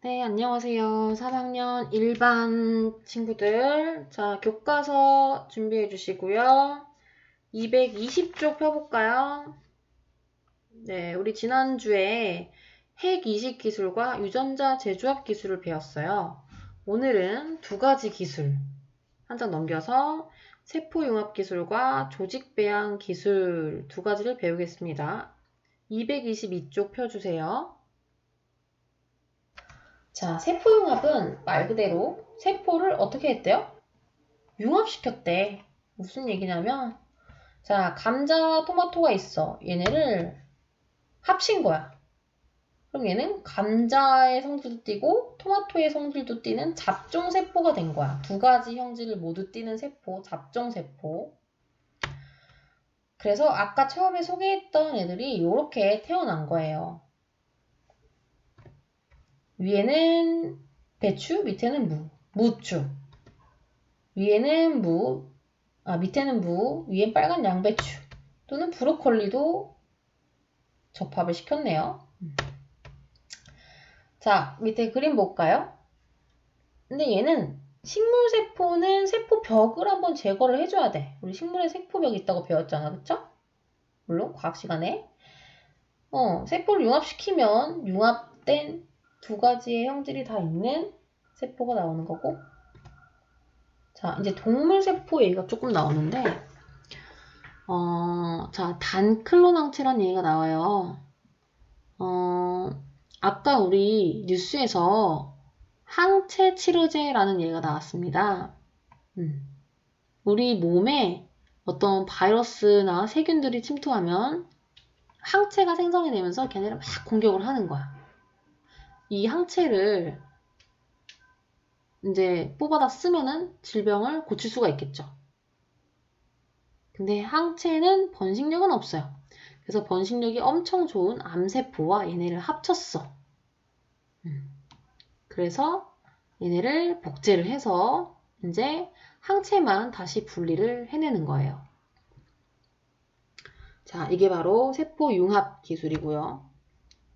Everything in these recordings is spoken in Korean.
네, 안녕하세요. 3학년 1반 친구들. 자, 교과서 준비해 주시고요. 220쪽 펴볼까요? 네, 우리 지난주에 핵 이식 기술과 유전자 재조합 기술을 배웠어요. 오늘은 두 가지 기술. 한 장 넘겨서 세포 융합 기술과 조직 배양 기술 두 가지를 배우겠습니다. 222쪽 펴주세요. 자, 세포융합은 말 그대로 세포를 어떻게 했대요? 융합시켰대. 무슨 얘기냐면, 자, 감자, 토마토가 있어. 얘네를 합친 거야. 그럼 얘는 감자의 성질도 띠고 토마토의 성질도 띠는 잡종 세포가 된 거야. 두 가지 형질을 모두 띠는 세포, 잡종 세포. 그래서 아까 처음에 소개했던 애들이 이렇게 태어난 거예요. 위에는 배추, 밑에는 무. 무추. 위에는 무, 아, 밑에는 무, 위엔 빨간 양배추. 또는 브로콜리도 접합을 시켰네요. 자, 밑에 그림 볼까요? 근데 얘는 식물 세포는 세포 벽을 한번 제거를 해줘야 돼. 우리 식물에 세포벽이 있다고 배웠잖아. 그쵸? 물론 과학 시간에. 어, 세포를 융합시키면 융합된 두 가지의 형질이 다 있는 세포가 나오는 거고. 자, 이제 동물 세포 얘기가 조금 나오는데, 어, 자, 단클로낭체란 얘기가 나와요. 어, 아까 우리 뉴스에서 항체 치료제라는 얘기가 나왔습니다. 음. 우리 몸에 어떤 바이러스나 세균들이 침투하면 항체가 생성이 되면서 걔네를 막 공격을 하는 거야. 이 항체를 이제 뽑아다 쓰면은 질병을 고칠 수가 있겠죠. 근데 항체는 번식력은 없어요. 그래서 번식력이 엄청 좋은 암세포와 얘네를 합쳤어. 음. 그래서 얘네를 복제를 해서 이제 항체만 다시 분리를 해내는 거예요. 자, 이게 바로 세포융합 기술이고요.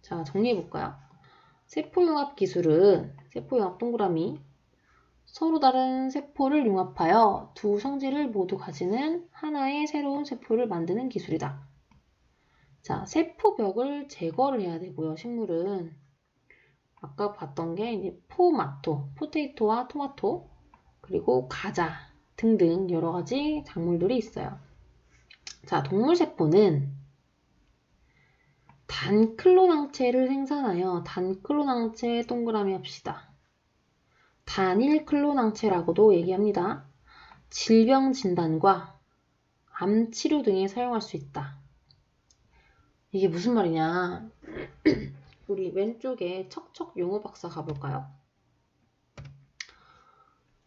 자, 정리해 볼까요? 세포융합 기술은 세포융합 동그라미 서로 다른 세포를 융합하여 두 성질을 모두 가지는 하나의 새로운 세포를 만드는 기술이다. 자, 세포벽을 제거를 해야 되고요. 식물은 아까 봤던 게 이제 포마토, 포테이토와 토마토, 그리고 과자 등등 여러 가지 작물들이 있어요. 자, 동물 세포는 단클로낭체를 생산하여 단클로낭체 동그라미 합시다. 단일 클로낭체라고도 얘기합니다. 질병 진단과 암 치료 등에 사용할 수 있다. 이게 무슨 말이냐? 우리 왼쪽에 척척 용어 박사 가볼까요?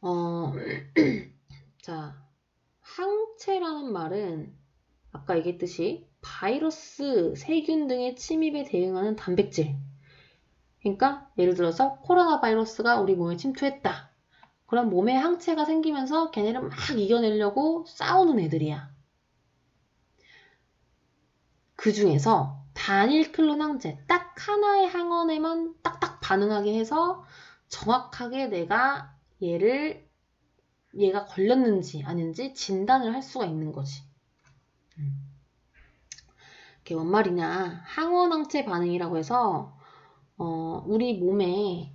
어, 자, 항체라는 말은 아까 얘기했듯이 바이러스, 세균 등의 침입에 대응하는 단백질. 그러니까 예를 들어서 코로나 바이러스가 우리 몸에 침투했다. 그럼 몸에 항체가 생기면서 걔네를 막 이겨내려고 싸우는 애들이야. 그 중에서 단일 클론 항체, 딱 하나의 항원에만 딱딱 반응하게 해서 정확하게 내가 얘를, 얘가 걸렸는지 아닌지 진단을 할 수가 있는 거지. 음. 그게 뭔 말이냐. 항원항체 반응이라고 해서, 어, 우리 몸에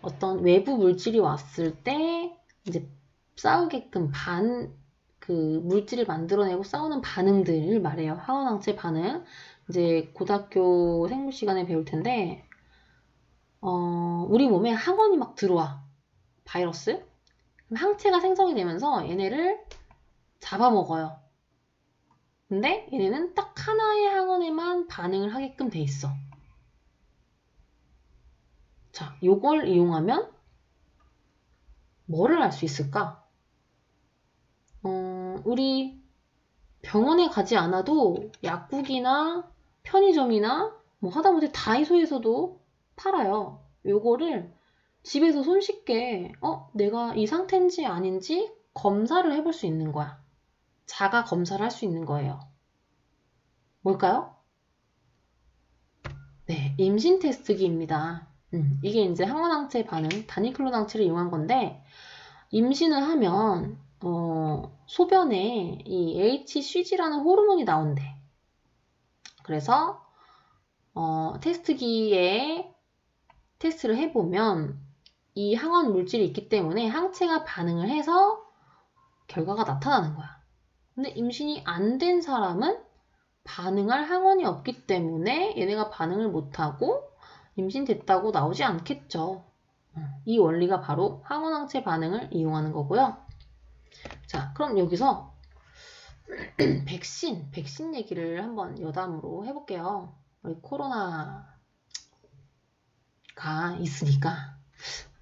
어떤 외부 물질이 왔을 때, 이제 싸우게끔 반, 그 물질을 만들어내고 싸우는 반응들을 말해요. 항원항체 반응. 이제 고등학교 생물 시간에 배울 텐데, 어, 우리 몸에 항원이 막 들어와. 바이러스. 항체가 생성이 되면서 얘네를 잡아먹어요. 근데 얘네는 딱 하나의 항원에만 반응을 하게끔 돼 있어. 자, 요걸 이용하면 뭐를 할수 있을까? 어, 우리 병원에 가지 않아도 약국이나 편의점이나 뭐 하다못해 다이소에서도 팔아요. 요거를 집에서 손쉽게 어 내가 이 상태인지 아닌지 검사를 해볼 수 있는 거야. 자가 검사를 할 수 있는 거예요. 뭘까요? 네, 임신 테스트기입니다. 음, 이게 이제 항원항체 반응, 단일 클론 항체를 이용한 건데, 임신을 하면, 어, 소변에 이 HCG라는 호르몬이 나온대. 그래서, 어, 테스트기에 테스트를 해보면, 이 항원 물질이 있기 때문에 항체가 반응을 해서 결과가 나타나는 거야. 근데 임신이 안 된 사람은 반응할 항원이 없기 때문에 얘네가 반응을 못하고 임신됐다고 나오지 않겠죠. 이 원리가 바로 항원항체 반응을 이용하는 거고요. 자, 그럼 여기서 백신, 백신 얘기를 한번 여담으로 해볼게요. 우리 코로나가 있으니까.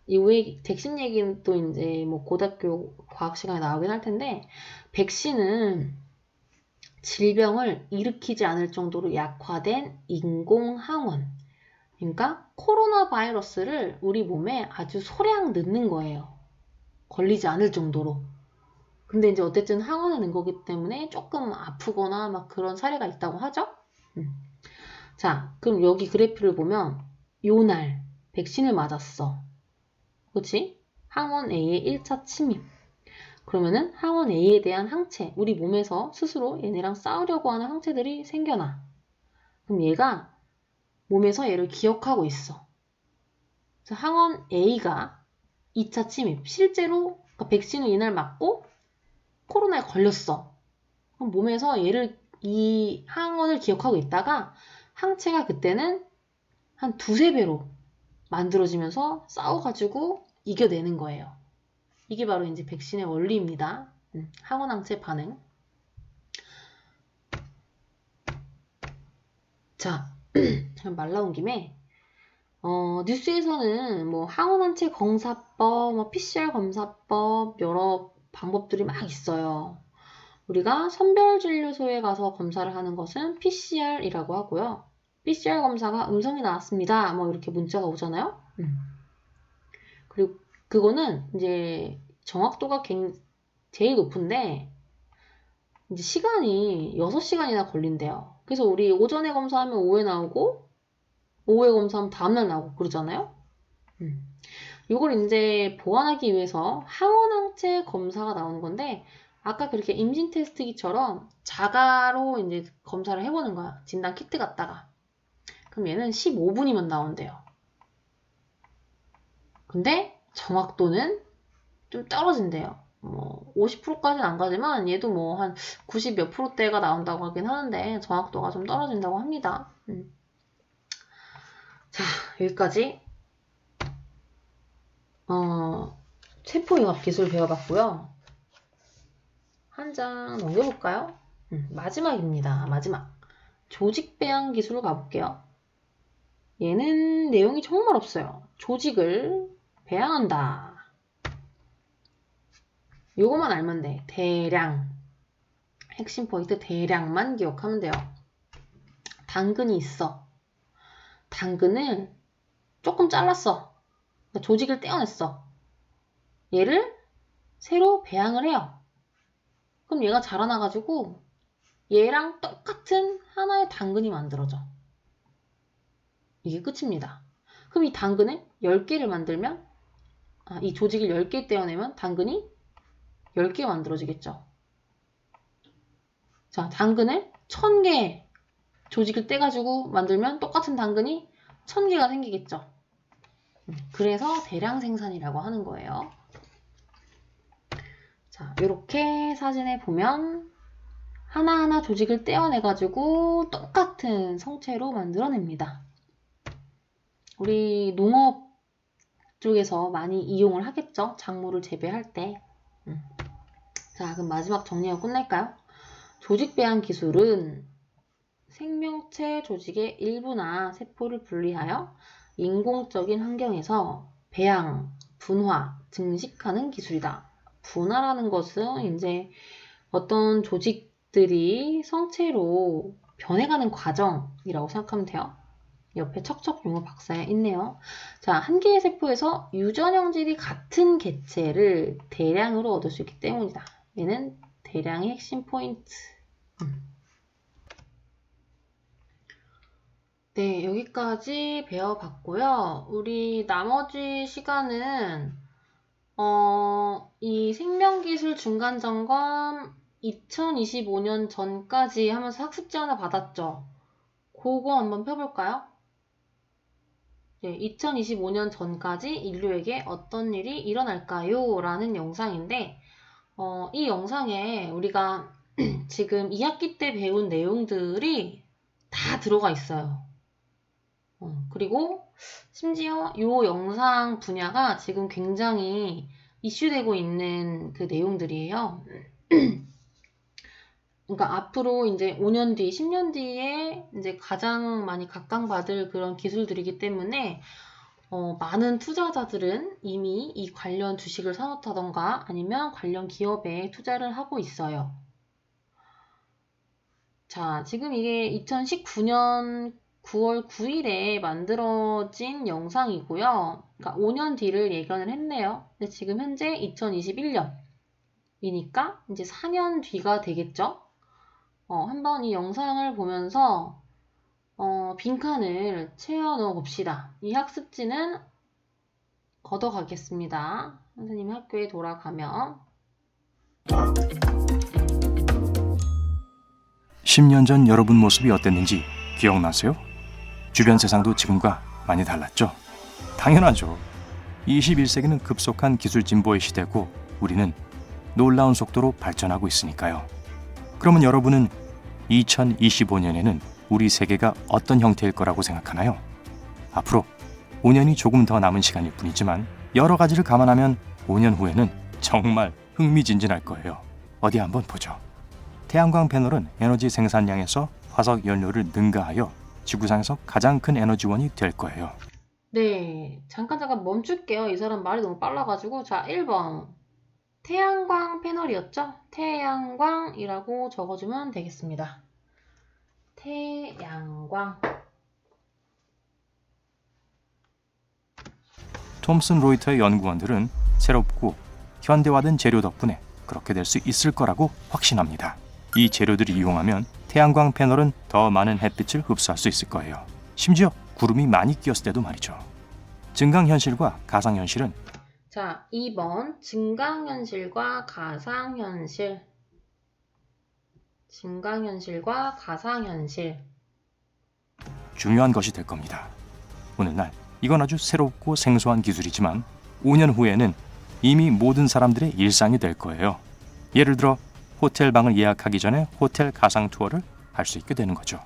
이후에 백신 얘기는 또 이제 뭐 고등학교 과학 시간에 나오긴 할 텐데, 백신은 질병을 일으키지 않을 정도로 약화된 인공항원. 그러니까 코로나 바이러스를 우리 몸에 아주 소량 넣는 거예요. 걸리지 않을 정도로. 근데 이제 어쨌든 항원을 넣은 거기 때문에 조금 아프거나 막 그런 사례가 있다고 하죠? 음. 자, 그럼 여기 그래프를 보면 요 날 백신을 맞았어. 그치? 항원 A의 1차 침입. 그러면은 항원 A에 대한 항체, 우리 몸에서 스스로 얘네랑 싸우려고 하는 항체들이 생겨나. 그럼 얘가 몸에서 얘를 기억하고 있어. 그래서 항원 A가 2차 침입, 실제로 그러니까 백신을 이날 맞고 코로나에 걸렸어. 그럼 몸에서 얘를 이 항원을 기억하고 있다가 항체가 그때는 한 두세 배로 만들어지면서 싸워가지고 이겨내는 거예요. 이게 바로 이제 백신의 원리입니다. 음, 항원항체 반응. 자, 말 나온 김에 어, 뉴스에서는 뭐 항원항체 검사법, 뭐 PCR 검사법 여러 방법들이 막 있어요. 우리가 선별진료소에 가서 검사를 하는 것은 PCR이라고 하고요. PCR 검사가 음성이 나왔습니다. 뭐 이렇게 문자가 오잖아요. 음. 그리고 그거는 이제 정확도가 제일 높은데 이제 시간이 6시간이나 걸린대요. 그래서 우리 오전에 검사하면 오후에 나오고 오후에 검사하면 다음날 나오고 그러잖아요. 음. 이걸 이제 보완하기 위해서 항원항체 검사가 나오는 건데 아까 그렇게 임신 테스트기처럼 자가로 이제 검사를 해보는 거야. 진단 키트 갖다가. 그럼 얘는 15분이면 나온대요. 근데 정확도는 좀 떨어진대요. 뭐 50%까지는 안 가지만 얘도 뭐 한 90 몇 프로대가 나온다고 하긴 하는데 정확도가 좀 떨어진다고 합니다. 음. 자 여기까지 어, 세포융합 기술 배워봤고요. 한 장 넘겨볼까요? 음, 마지막입니다. 마지막. 조직 배양 기술로 가볼게요. 얘는 내용이 정말 없어요. 조직을 배양한다. 요거만 알면 돼. 대량. 핵심 포인트 대량만 기억하면 돼요. 당근이 있어. 당근을 조금 잘랐어. 그러니까 조직을 떼어냈어. 얘를 새로 배양을 해요. 그럼 얘가 자라나가지고 얘랑 똑같은 하나의 당근이 만들어져. 이게 끝입니다. 그럼 이 당근을 10개를 만들면 아, 이 조직을 10개 떼어내면 당근이 10개 만들어지겠죠. 자, 당근을 1000개 조직을 떼가지고 만들면 똑같은 당근이 1000개가 생기겠죠. 그래서 대량 생산이라고 하는 거예요. 자, 이렇게 사진에 보면 하나하나 조직을 떼어내가지고 똑같은 성체로 만들어냅니다. 우리 농업 쪽에서 많이 이용을 하겠죠? 작물을 재배할 때. 음. 자, 그럼 마지막 정리하고 끝낼까요? 조직 배양 기술은 생명체 조직의 일부나 세포를 분리하여 인공적인 환경에서 배양, 분화, 증식하는 기술이다. 분화라는 것은 이제 어떤 조직들이 성체로 변해가는 과정이라고 생각하면 돼요. 옆에 척척 용어 박사에 있네요. 자, 한 개의 세포에서 유전형질이 같은 개체를 대량으로 얻을 수 있기 때문이다. 얘는 대량의 핵심 포인트. 음. 네, 여기까지 배워봤고요. 우리 나머지 시간은, 어, 이 생명기술 중간점검 2025년 전까지 하면서 학습지 하나 받았죠? 그거 한번 펴볼까요? 네, 2025년 전까지 인류에게 어떤 일이 일어날까요? 라는 영상인데, 어, 이 영상에 우리가 지금 2학기 때 배운 내용들이 다 들어가 있어요. 어, 그리고 심지어 이 영상 분야가 지금 굉장히 이슈되고 있는 그 내용들이에요. 그러니까 앞으로 이제 5년 뒤, 10년 뒤에 이제 가장 많이 각광받을 그런 기술들이기 때문에 어, 많은 투자자들은 이미 이 관련 주식을 사놓다던가 아니면 관련 기업에 투자를 하고 있어요. 자, 지금 이게 2019년 9월 9일에 만들어진 영상이고요. 그러니까 5년 뒤를 예견을 했네요. 근데 지금 현재 2021년이니까 이제 4년 뒤가 되겠죠? 어, 한번 이 영상을 보면서 어, 빈칸을 채워 넣어 봅시다. 이 학습지는 걷어가겠습니다. 선생님 학교에 돌아가면 10년 전 여러분 모습이 어땠는지 기억나세요? 주변 세상도 지금과 많이 달랐죠? 당연하죠. 21세기는 급속한 기술 진보의 시대고 우리는 놀라운 속도로 발전하고 있으니까요. 그러면 여러분은 2025년에는 우리 세계가 어떤 형태일 거라고 생각하나요? 앞으로 5년이 조금 더 남은 시간일 뿐이지만 여러 가지를 감안하면 5년 후에는 정말 흥미진진할 거예요. 어디 한번 보죠. 태양광 패널은 에너지 생산량에서 화석 연료를 능가하여 지구상에서 가장 큰 에너지원이 될 거예요. 네, 잠깐 잠깐 멈출게요. 이 사람 말이 너무 빨라가지고. 자, 1번. 태양광 패널이었죠? 태양광이라고 적어주면 되겠습니다. 태양광. 톰슨 로이터의 연구원들은 새롭고 현대화된 재료 덕분에 그렇게 될 수 있을 거라고 확신합니다. 이 재료들을 이용하면 태양광 패널은 더 많은 햇빛을 흡수할 수 있을 거예요. 심지어 구름이 많이 끼었을 때도 말이죠. 증강현실과 가상현실은 자, 2번. 증강현실과 가상현실. 증강현실과 가상현실. 중요한 것이 될 겁니다. 오늘날 이건 아주 새롭고 생소한 기술이지만 5년 후에는 이미 모든 사람들의 일상이 될 거예요. 예를 들어 호텔 방을 예약하기 전에 호텔 가상 투어를 할 수 있게 되는 거죠.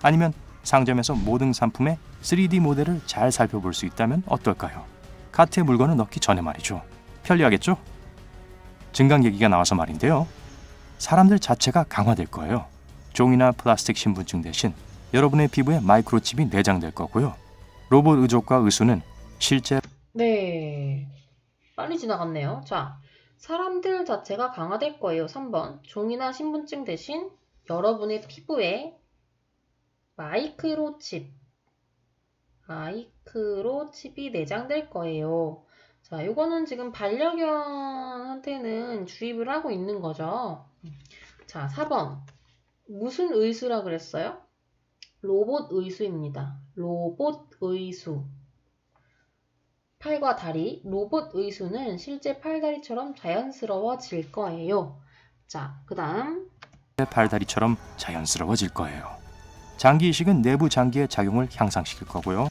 아니면 상점에서 모든 상품의 3D 모델을 잘 살펴볼 수 있다면 어떨까요? 카트에 물건을 넣기 전에 말이죠. 편리하겠죠? 증강 얘기가 나와서 말인데요. 사람들 자체가 강화될 거예요. 종이나 플라스틱 신분증 대신 여러분의 피부에 마이크로칩이 내장될 거고요. 로봇 의족과 의수는 실제 네. 빨리 지나갔네요. 자, 사람들 자체가 강화될 거예요. 3번. 종이나 신분증 대신 여러분의 피부에 마이크로칩, 마이크로 칩이 내장될 거예요. 자, 이거는 지금 반려견한테는 주입을 하고 있는 거죠. 자, 4번. 무슨 의수라 그랬어요? 로봇 의수입니다. 로봇 의수. 팔과 다리, 로봇 의수는 실제 팔다리처럼 자연스러워질 거예요. 자, 그 다음. 발다리처럼 자연스러워질 거예요. 장기 이식은 내부 장기의 작용을 향상시킬 거고요.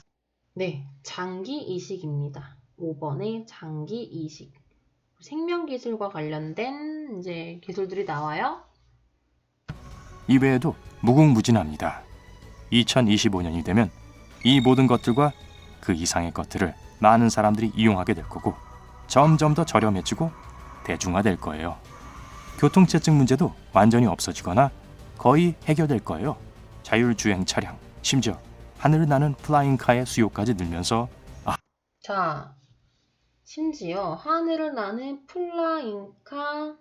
네, 장기 이식입니다. 5번의 장기 이식. 생명 기술과 관련된 이제 기술들이 나와요. 이외에도 무궁무진합니다. 2025년이 되면 이 모든 것들과 그 이상의 것들을 많은 사람들이 이용하게 될 거고 점점 더 저렴해지고 대중화될 거예요. 교통체증 문제도 완전히 없어지거나 거의 해결될 거예요. 자율주행 차량, 심지어 하늘을 나는 플라잉카의 수요까지 늘면서 자, 심지어 하늘을 나는 플라잉카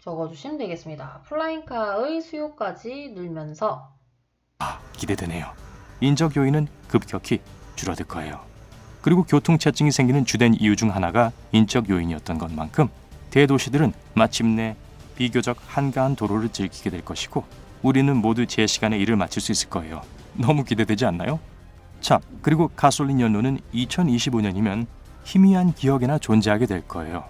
적어주시면 되겠습니다. 플라잉카의 수요까지 늘면서 기대되네요. 인적 요인은 급격히 줄어들 거예요. 그리고 교통체증이 생기는 주된 이유 중 하나가 인적 요인이었던 것만큼 대도시들은 마침내 비교적 한가한 도로를 즐기게 될 것이고 우리는 모두 제 시간에 일을 마칠 수 있을 거예요. 너무 기대되지 않나요? 참, 그리고 가솔린 연료는 2025년이면 희미한 기억에나 존재하게 될 거예요.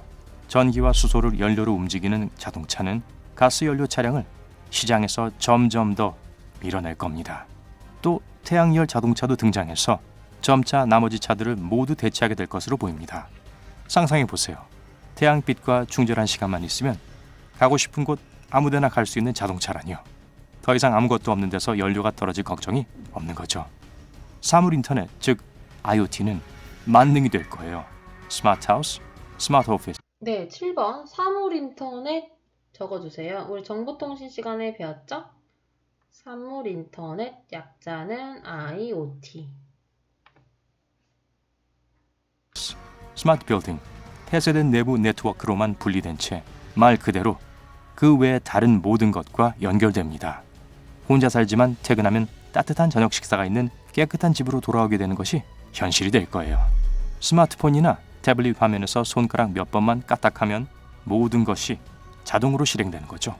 전기와 수소를 연료로 움직이는 자동차는 가스 연료 차량을 시장에서 점점 더 밀어낼 겁니다. 또 태양열 자동차도 등장해서 점차 나머지 차들을 모두 대체하게 될 것으로 보입니다. 상상해 보세요. 태양빛과 충절한 시간만 있으면 가고 싶은 곳 아무데나 갈 수 있는 자동차라니요. 더 이상 아무것도 없는 데서 연료가 떨어질 걱정이 없는 거죠. 사물 인터넷, 즉 IoT는 만능이 될 거예요. 스마트 하우스, 스마트 오피스. 네, 7번 사물 인터넷 적어주세요. 우리 정보통신 시간에 배웠죠? 사물 인터넷 약자는 IoT. 스마트 빌딩, 폐쇄된 내부 네트워크로만 분리된 채 말 그대로 그 외의 다른 모든 것과 연결됩니다. 혼자 살지만 퇴근하면 따뜻한 저녁 식사가 있는 깨끗한 집으로 돌아오게 되는 것이 현실이 될 거예요. 스마트폰이나 태블릿 화면에서 손가락 몇 번만 까딱하면 모든 것이 자동으로 실행되는 거죠.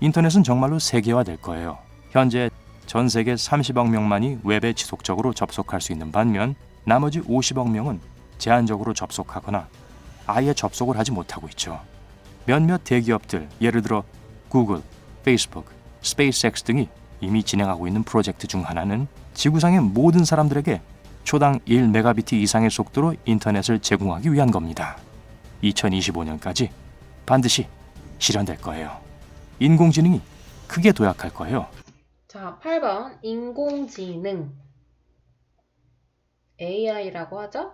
인터넷은 정말로 세계화될 거예요. 현재 전 세계 30억 명만이 웹에 지속적으로 접속할 수 있는 반면 나머지 50억 명은 제한적으로 접속하거나 아예 접속을 하지 못하고 있죠. 몇몇 대기업들, 예를 들어 구글, 페이스북, 스페이스X 등이 이미 진행하고 있는 프로젝트 중 하나는 지구상의 모든 사람들에게 초당 1메가비트 이상의 속도로 인터넷을 제공하기 위한 겁니다. 2025년까지 반드시 실현될 거예요. 인공지능이 크게 도약할 거예요. 자, 8번 인공지능. AI라고 하죠?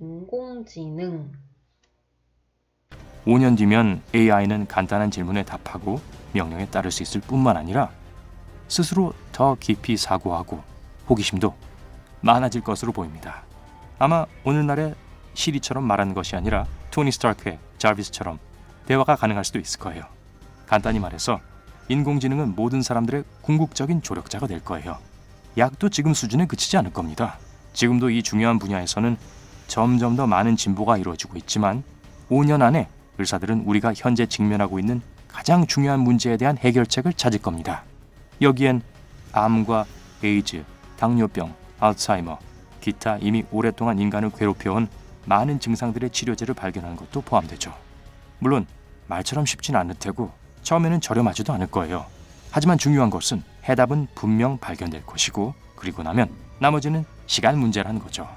인공지능. 5년 뒤면 AI는 간단한 질문에 답하고 명령에 따를 수 있을 뿐만 아니라 스스로 더 깊이 사고하고 호기심도 많아질 것으로 보입니다. 아마 오늘날의 시리처럼 말하는 것이 아니라 토니 스타크의 자비스처럼 대화가 가능할 수도 있을 거예요. 간단히 말해서 인공지능은 모든 사람들의 궁극적인 조력자가 될 거예요. 약도 지금 수준에 그치지 않을 겁니다. 지금도 이 중요한 분야에서는 점점 더 많은 진보가 이루어지고 있지만 5년 안에 의사들은 우리가 현재 직면하고 있는 가장 중요한 문제에 대한 해결책을 찾을 겁니다. 여기엔 암과 에이즈, 당뇨병, 알츠하이머, 기타 이미 오랫동안 인간을 괴롭혀온 많은 증상들의 치료제를 발견하는 것도 포함되죠. 물론 말처럼 쉽진 않을 테고 처음에는 저렴하지도 않을 거예요. 하지만 중요한 것은 해답은 분명 발견될 것이고 그리고 나면 나머지는 시간 문제라는 거죠.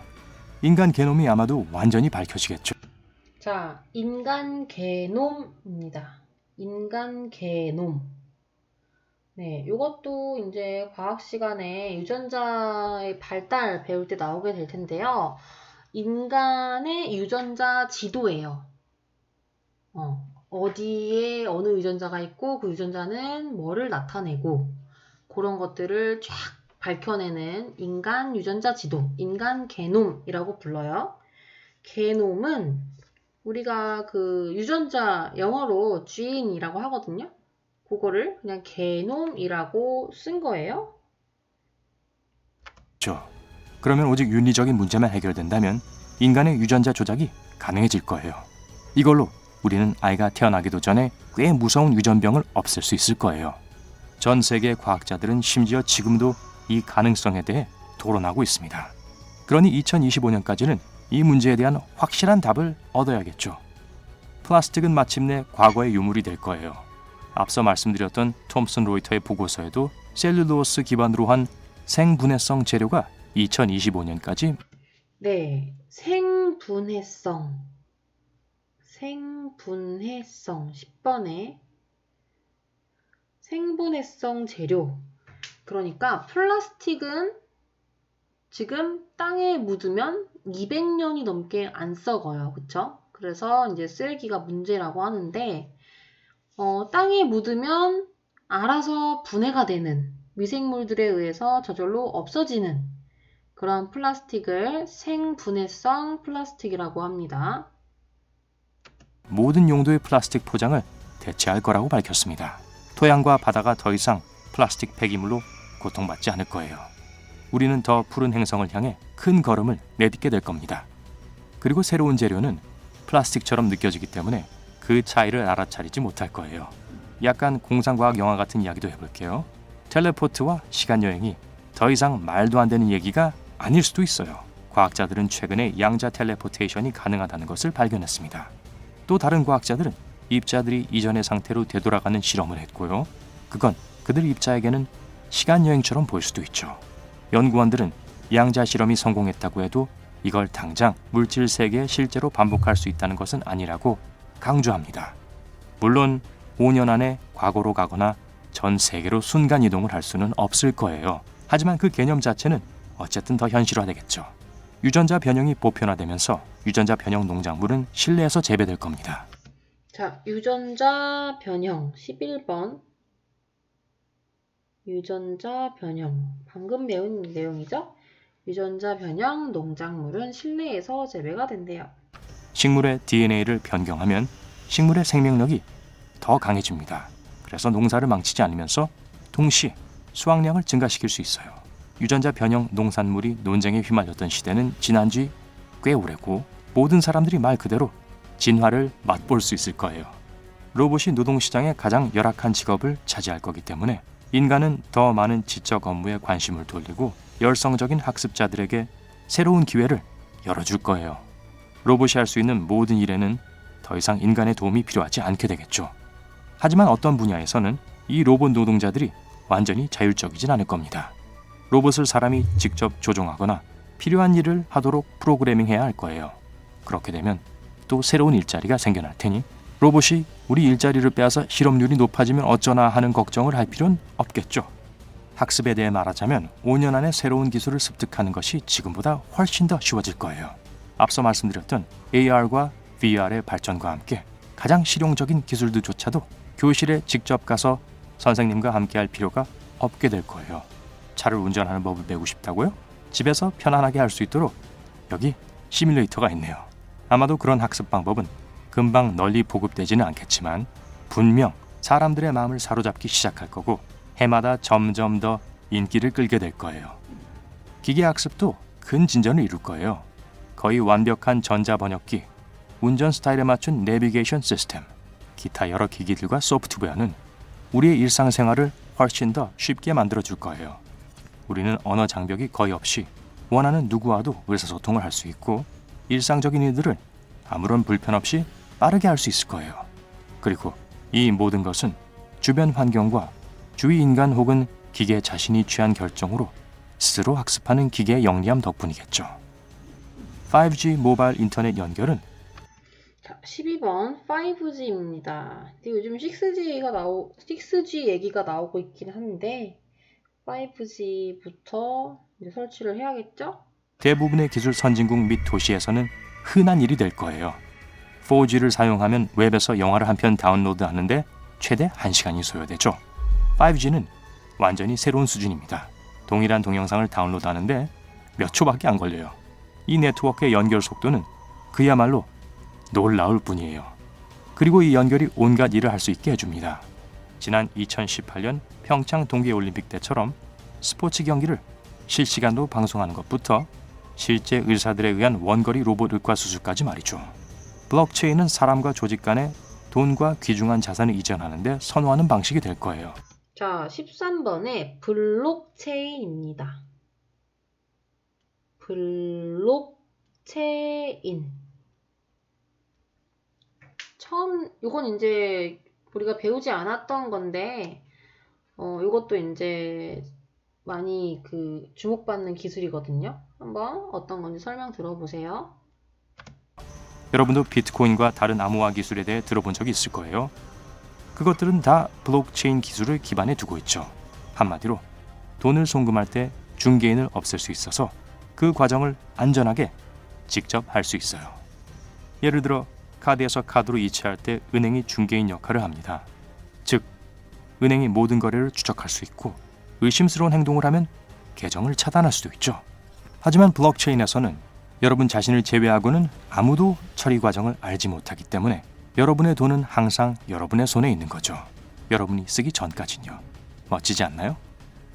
인간 게놈이 아마도 완전히 밝혀지겠죠. 자, 인간 게놈입니다. 인간 게놈. 네, 이것도 이제 과학 시간에 유전자의 발달 배울 때 나오게 될 텐데요. 인간의 유전자 지도예요. 어, 어디에 어느 유전자가 있고 그 유전자는 뭐를 나타내고 그런 것들을 쫙 밝혀내는 인간 유전자 지도, 인간 게놈이라고 불러요. 게놈은 우리가 그 유전자 영어로 gene이라고 하거든요. 그거를 그냥 게놈이라고 쓴 거예요. 죠. 그러면 오직 윤리적인 문제만 해결된다면 인간의 유전자 조작이 가능해질 거예요. 이걸로 우리는 아이가 태어나기도 전에 꽤 무서운 유전병을 없앨 수 있을 거예요. 전 세계 과학자들은 심지어 지금도 이 가능성에 대해 토론하고 있습니다. 그러니 2025년까지는 이 문제에 대한 확실한 답을 얻어야겠죠. 플라스틱은 마침내 과거의 유물이 될 거예요. 앞서 말씀드렸던 톰슨 로이터의 보고서에도 셀룰로스 기반으로 한 생분해성 재료가 2025년까지 네, 생분해성. 생분해성 10번에 생분해성 재료. 그러니까 플라스틱은 지금 땅에 묻으면 200년이 넘게 안 썩어요. 그쵸? 그래서 이제 쓰레기가 문제라고 하는데 어, 땅에 묻으면 알아서 분해가 되는 미생물들에 의해서 저절로 없어지는 그런 플라스틱을 생분해성 플라스틱이라고 합니다. 모든 용도의 플라스틱 포장을 대체할 거라고 밝혔습니다. 토양과 바다가 더 이상 플라스틱 폐기물로 고통받지 않을 거예요. 우리는 더 푸른 행성을 향해 큰 걸음을 내딛게 될 겁니다. 그리고 새로운 재료는 플라스틱처럼 느껴지기 때문에 그 차이를 알아차리지 못할 거예요. 약간 공상과학 영화 같은 이야기도 해볼게요. 텔레포트와 시간 여행이 더 이상 말도 안 되는 얘기가 아닐 수도 있어요. 과학자들은 최근에 양자 텔레포테이션이 가능하다는 것을 발견했습니다. 또 다른 과학자들은 입자들이 이전의 상태로 되돌아가는 실험을 했고요. 그건 그들 입자에게는 시간 여행처럼 보일 수도 있죠. 연구원들은 양자 실험이 성공했다고 해도 이걸 당장 물질 세계에 실제로 반복할 수 있다는 것은 아니라고 강조합니다. 물론 5년 안에 과거로 가거나 전 세계로 순간 이동을 할 수는 없을 거예요. 하지만 그 개념 자체는 어쨌든 더 현실화되겠죠. 유전자 변형이 보편화되면서 유전자 변형 농작물은 실내에서 재배될 겁니다. 자, 유전자 변형 11번. 유전자 변형. 방금 배운 내용이죠? 유전자 변형 농작물은 실내에서 재배가 된대요. 식물의 DNA를 변경하면 식물의 생명력이 더 강해집니다. 그래서 농사를 망치지 않으면서 동시에 수확량을 증가시킬 수 있어요. 유전자 변형 농산물이 논쟁에 휘말렸던 시대는 지난 지 꽤 오래고 모든 사람들이 말 그대로 진화를 맛볼 수 있을 거예요. 로봇이 노동시장의 가장 열악한 직업을 차지할 거기 때문에 인간은 더 많은 지적 업무에 관심을 돌리고 열성적인 학습자들에게 새로운 기회를 열어줄 거예요. 로봇이 할 수 있는 모든 일에는 더 이상 인간의 도움이 필요하지 않게 되겠죠. 하지만 어떤 분야에서는 이 로봇 노동자들이 완전히 자율적이진 않을 겁니다. 로봇을 사람이 직접 조종하거나 필요한 일을 하도록 프로그래밍해야 할 거예요. 그렇게 되면 또 새로운 일자리가 생겨날 테니 로봇이 우리 일자리를 빼앗아 실업률이 높아지면 어쩌나 하는 걱정을 할 필요는 없겠죠. 학습에 대해 말하자면 5년 안에 새로운 기술을 습득하는 것이 지금보다 훨씬 더 쉬워질 거예요. 앞서 말씀드렸던 AR과 VR의 발전과 함께 가장 실용적인 기술들조차도 교실에 직접 가서 선생님과 함께 할 필요가 없게 될 거예요. 차를 운전하는 법을 배우고 싶다고요? 집에서 편안하게 할 수 있도록 여기 시뮬레이터가 있네요. 아마도 그런 학습 방법은 금방 널리 보급되지는 않겠지만 분명 사람들의 마음을 사로잡기 시작할 거고 해마다 점점 더 인기를 끌게 될 거예요. 기계 학습도 큰 진전을 이룰 거예요. 거의 완벽한 전자 번역기, 운전 스타일에 맞춘 내비게이션 시스템, 기타 여러 기기들과 소프트웨어는 우리의 일상생활을 훨씬 더 쉽게 만들어 줄 거예요. 우리는 언어 장벽이 거의 없이 원하는 누구와도 의사소통을 할 수 있고 일상적인 일들을 아무런 불편 없이 빠르게 할 수 있을 거예요. 그리고 이 모든 것은 주변 환경과 주위 인간 혹은 기계 자신이 취한 결정으로 스스로 학습하는 기계의 영리함 덕분이겠죠. 5G 모바일 인터넷 연결은 자, 12번 5G입니다. 요즘 6G가 나오 6G 얘기가 나오고 있긴 한데 5G부터 이제 설치를 해야겠죠? 대부분의 기술 선진국 및 도시에서는 흔한 일이 될 거예요. 4G를 사용하면 웹에서 영화를 한 편 다운로드 하는데 최대 1시간이 소요되죠. 5G는 완전히 새로운 수준입니다. 동일한 동영상을 다운로드 하는데 몇 초밖에 안 걸려요. 이 네트워크의 연결 속도는 그야말로 놀라울 뿐이에요. 그리고 이 연결이 온갖 일을 할 수 있게 해줍니다. 지난 2018년 평창 동계올림픽 때처럼 스포츠 경기를 실시간으로 방송하는 것부터 실제 의사들에 의한 원거리 로봇 의과 수술까지 말이죠. 블록체인은 사람과 조직 간에 돈과 귀중한 자산을 이전하는데 선호하는 방식이 될 거예요. 자, 13번에 블록체인입니다. 블록체인. 처음, 이건 이제 우리가 배우지 않았던 건데, 어, 이것도 이제 많이 그 주목받는 기술이거든요. 한번 어떤 건지 설명 들어보세요. 여러분도 비트코인과 다른 암호화 기술에 대해 들어본 적이 있을 거예요. 그것들은 다 블록체인 기술을 기반에 두고 있죠. 한마디로 돈을 송금할 때 중개인을 없앨 수 있어서 그 과정을 안전하게 직접 할 수 있어요. 예를 들어 카드에서 카드로 이체할 때 은행이 중개인 역할을 합니다. 즉 은행이 모든 거래를 추적할 수 있고 의심스러운 행동을 하면 계정을 차단할 수도 있죠. 하지만 블록체인에서는 여러분 자신을 제외하고는 아무도 처리 과정을 알지 못하기 때문에 여러분의 돈은 항상 여러분의 손에 있는 거죠. 여러분이 쓰기 전까지는요. 멋지지 않나요?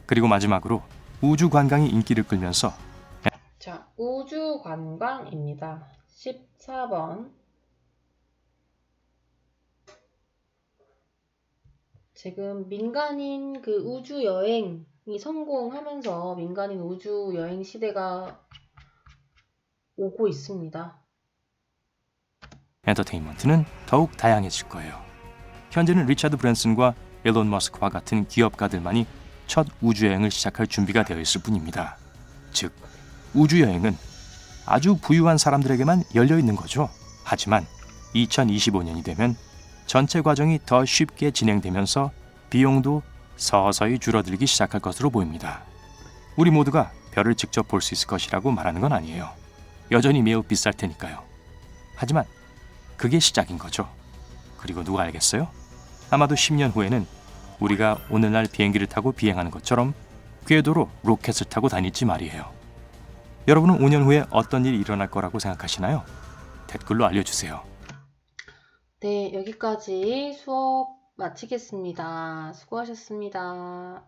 그리고 마지막으로 우주 관광이 인기를 끌면서 자, 우주 관광입니다. 14번. 지금 민간인 그 우주 여행이 성공하면서 민간인 우주 여행 시대가 오고 있습니다. 엔터테인먼트는 더욱 다양해질 거예요. 현재는 리차드 브랜슨과 일론 머스크와 같은 기업가들만이 첫 우주여행을 시작할 준비가 되어 있을 뿐입니다. 즉, 우주여행은 아주 부유한 사람들에게만 열려 있는 거죠. 하지만 2025년이 되면 전체 과정이 더 쉽게 진행되면서 비용도 서서히 줄어들기 시작할 것으로 보입니다. 우리 모두가 별을 직접 볼 수 있을 것이라고 말하는 건 아니에요. 여전히 매우 비쌀 테니까요. 하지만 그게 시작인 거죠. 그리고 누가 알겠어요? 아마도 10년 후에는 우리가 오늘날 비행기를 타고 비행하는 것처럼 궤도로 로켓을 타고 다닐지 말이에요. 여러분은 5년 후에 어떤 일이 일어날 거라고 생각하시나요? 댓글로 알려주세요. 네, 여기까지 수업 마치겠습니다. 수고하셨습니다.